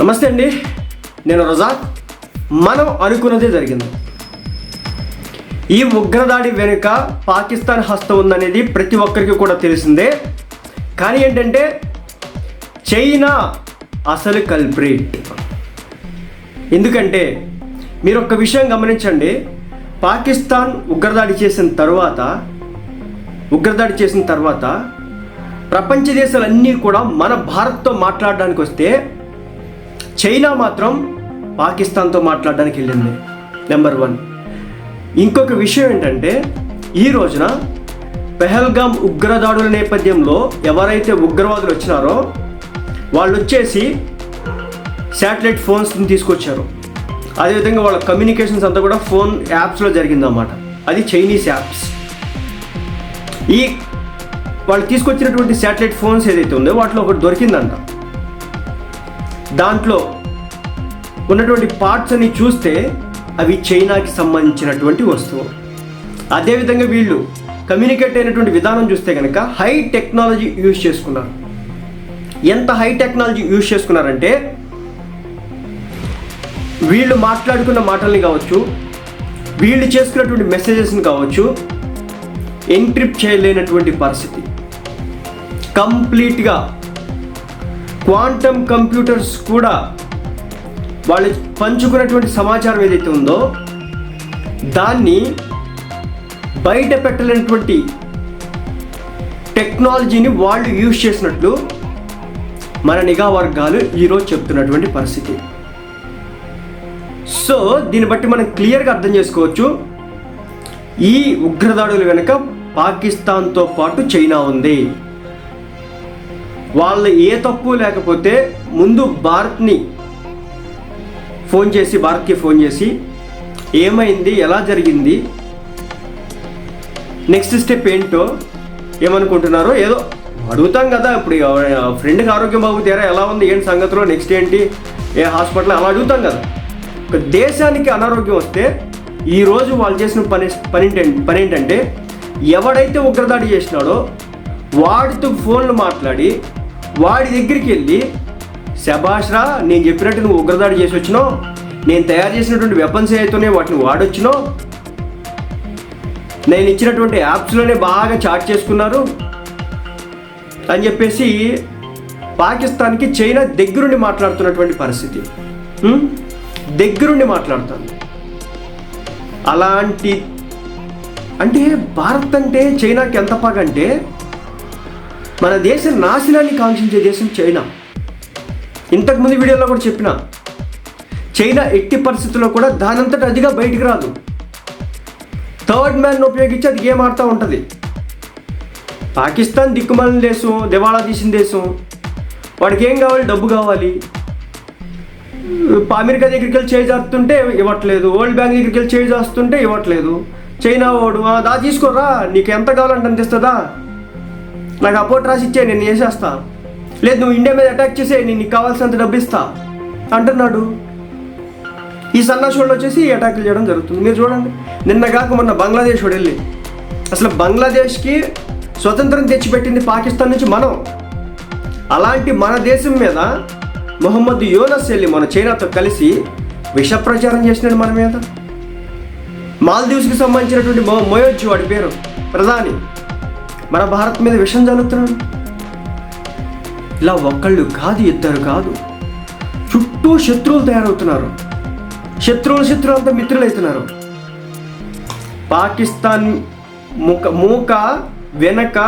నమస్తే అండి. నేను రజాక్ మనం అనుకున్నదే జరిగింది. ఈ ఉగ్రదాడి వెనుక పాకిస్తాన్ హస్తం ఉందనేది ప్రతి ఒక్కరికి కూడా తెలిసిందే. కానీ ఏంటంటే చైనా అసలు కల్ప్రేట్ ఎందుకంటే మీరు ఒక విషయం గమనించండి. పాకిస్తాన్ ఉగ్రదాడి చేసిన తర్వాత ఉగ్రదాడి చేసిన తర్వాత ప్రపంచ దేశాలన్నీ కూడా మన భారత్తో మాట్లాడడానికి వస్తే చైనా మాత్రం పాకిస్తాన్తో మాట్లాడడానికి వెళ్ళింది. నెంబర్ వన్ ఇంకొక విషయం ఏంటంటే ఈ రోజున పెహల్గామ్ ఉగ్రదాడుల నేపథ్యంలో ఎవరైతే ఉగ్రవాదులు వచ్చినారో వాళ్ళు వచ్చేసి శాటిలైట్ ఫోన్స్ని తీసుకొచ్చారు. అదేవిధంగా వాళ్ళ కమ్యూనికేషన్స్ అంతా కూడా ఫోన్ యాప్స్లో జరిగిందన్నమాట. అది చైనీస్ యాప్స్. ఈ వాళ్ళు తీసుకొచ్చినటువంటి శాటిలైట్ ఫోన్స్ ఏదైతే ఉందో వాటిలో ఒకటి దొరికిందంట. దాంట్లో ఉన్నటువంటి పార్ట్స్ అని చూస్తే అవి చైనాకి సంబంధించినటువంటి వస్తువు. అదేవిధంగా వీళ్ళు కమ్యూనికేట్ అయినటువంటి విధానం చూస్తే కనుక హై టెక్నాలజీ యూజ్ చేసుకున్నారు. ఎంత హై టెక్నాలజీ యూజ్ చేసుకున్నారంటే వీళ్ళు మాట్లాడుకున్న మాటల్ని కావచ్చు వీళ్ళు చేసుకున్నటువంటి మెసేజెస్ని కావచ్చు ఎన్క్రిప్ట్ చేయలేనటువంటి పరిస్థితి. కంప్లీట్గా క్వాంటమ్ కంప్యూటర్స్ కూడా వాళ్ళు పంచుకున్నటువంటి సమాచారం ఏదైతే ఉందో దాన్ని బయట పెట్టలేనటువంటి టెక్నాలజీని వాళ్ళు యూజ్ చేసినట్లు మన నిఘా వర్గాలు ఈరోజు చెప్తున్నటువంటి పరిస్థితి. సో దీన్ని బట్టి మనం క్లియర్గా అర్థం చేసుకోవచ్చు. ఈ ఉగ్రదాడుల వెనుక పాకిస్తాన్తో పాటు చైనా ఉంది. వాళ్ళ ఏ తప్పు లేకపోతే ముందు భారత్ని ఫోన్ చేసి భారత్కి ఫోన్ చేసి ఏమైంది ఎలా జరిగింది నెక్స్ట్ స్టెప్ ఏంటో ఏమనుకుంటున్నారో ఏదో అడుగుతాం కదా. ఇప్పుడు ఫ్రెండ్కి ఆరోగ్యం బాగుతేరా ఎలా ఉంది ఏంటి సంగతిలో నెక్స్ట్ ఏంటి ఏ హాస్పిటల్ అలా అడుగుతాం కదా. ఒక దేశానికి అనారోగ్యం వస్తే ఈరోజు వాళ్ళు చేసిన పని పని పని ఏంటంటే ఎవడైతే ఉగ్రదాడి చేసినాడో వాడితో ఫోన్లు మాట్లాడి వాడి దగ్గరికి వెళ్ళి శభాష్రా నేను చెప్పినట్టు నువ్వు ఉగ్రదాడి చేసి వచ్చినావు నేను తయారు చేసినటువంటి వెపన్స్ ఏవైతేనే వాటిని వాడొచ్చినో? నేను ఇచ్చినటువంటి యాప్స్లోనే బాగా చాట్ చేసుకున్నారు. అని చెప్పేసి పాకిస్తాన్కి చైనా దగ్గరుండి మాట్లాడుతున్నటువంటి పరిస్థితి. దగ్గరుండి మాట్లాడుతుంది. అలాంటి అంటే భారత్ అంటే చైనాకి ఎంత పగంటే మన దేశ నాశనాన్ని కాంక్షించే దేశం చైనా. ఇంతకుముందు వీడియోలో కూడా చెప్పిన చైనా ఎట్టి పరిస్థితుల్లో కూడా దానంతట అదిగా బయటికి రాదు. థర్డ్ మ్యాన్ ఉపయోగించి అది గేమ్ ఆడుతూ ఉంటుంది. పాకిస్తాన్ దిక్కుమాలిన దేశం దివాళా తీసిన దేశం. వాడికి ఏం కావాలి? డబ్బు కావాలి. అమెరికా దగ్గరికి వెళ్ళి చేయి చేస్తుంటే ఇవ్వట్లేదు. వరల్డ్ బ్యాంక్ దగ్గరికి వెళ్ళి చేజాస్తుంటే చేస్తుంటే ఇవ్వట్లేదు. చైనా వాడు దా తీసుకోరా నీకు ఎంత కావాలంటే అందిస్తుందా నాకు అపోర్ట్ రాసి ఇచ్చే నేను వేసేస్తా. లేదు నువ్వు ఇండియా మీద అటాక్ చేసే నేను నీకు కావాల్సినంత డబ్బు ఇస్తా అంటున్నాడు. ఈ సన్నాసులు వచ్చేసి ఈ అటాకులు చేయడం జరుగుతుంది. మీరు చూడండి. నిన్న కాక మొన్న బంగ్లాదేశ్ వెళ్ళి. అసలు బంగ్లాదేశ్కి స్వతంత్రం తెచ్చిపెట్టింది పాకిస్తాన్ నుంచి మనం. అలాంటి మన దేశం మీద మొహమ్మద్ యోనస్ వెళ్ళి మన చైనాతో కలిసి విష ప్రచారం చేసినాడు మన మీద. మాల్దీవ్స్కి సంబంధించినటువంటి మొయోజ్ వాడి పేరు. ప్రధాని. మన భారత్ మీద విషం జరుగుతున్నాడు ఇలా ఒక్కళ్ళు కాదు ఇద్దరు కాదు. చుట్టూ శత్రువులు తయారవుతున్నారు. శత్రువులు శత్రువులంతా మిత్రులు అవుతున్నారు పాకిస్తాన్ ముఖ మూక వెనక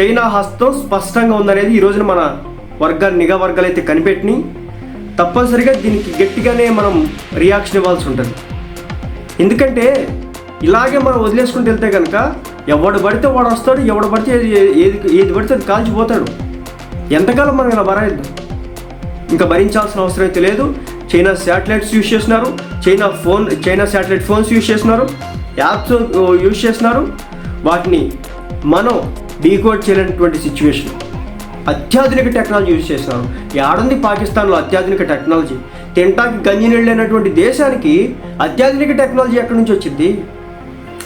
చైనా హస్తం స్పష్టంగా ఉందనేది ఈ రోజున మన వర్గ నిఘా వర్గాలు అయితే కనిపెట్టినాయి. తప్పనిసరిగా దీనికి గట్టిగానే మనం రియాక్షన్ ఇవ్వాల్సి ఉంటుంది. ఎందుకంటే ఇలాగే మనం వదిలేసుకుంటూ వెళ్తే కనుక ఎవడు పడితే వాడు వస్తాడు ఎవడు పడితే ఏది ఏది పడితే అది కాల్చిపోతాడు. ఎంతకాలం మనం ఇలా భరాయిద్దాం? ఇంకా భరించాల్సిన అవసరం అయితే లేదు. చైనా శాటిలైట్స్ యూజ్ చేస్తున్నారు. China phone China satellite phones use చేస్తున్నారు. యాప్స్ యూజ్ చేస్తున్నారు. వాటిని మనం డీకోడ్ చేయలేనటువంటి సిచ్యువేషన్. అత్యాధునిక టెక్నాలజీ యూజ్ చేస్తున్నారు. ఏడుంది పాకిస్తాన్లో అత్యాధునిక టెక్నాలజీ. తింటాకి గంజి నీళ్ళైనటువంటి దేశానికి అత్యాధునిక టెక్నాలజీ ఎక్కడి నుంచి వచ్చింది?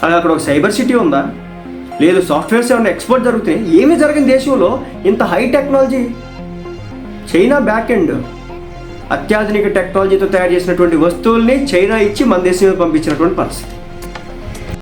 అది అక్కడ ఒక సైబర్ సిటీ ఉందా? లేదు సాఫ్ట్వేర్స్ ఏమైనా ఎక్స్పోర్ట్ జరుగుతున్నాయి ఏమీ జరిగింది దేశంలో? ఇంత high technology China back end అత్యాధునిక టెక్నాలజీతో తయారు చేసినటువంటి వస్తువుల్ని చైనా ఇచ్చి మన దేశం పంపించినటువంటి పరిస్థితి.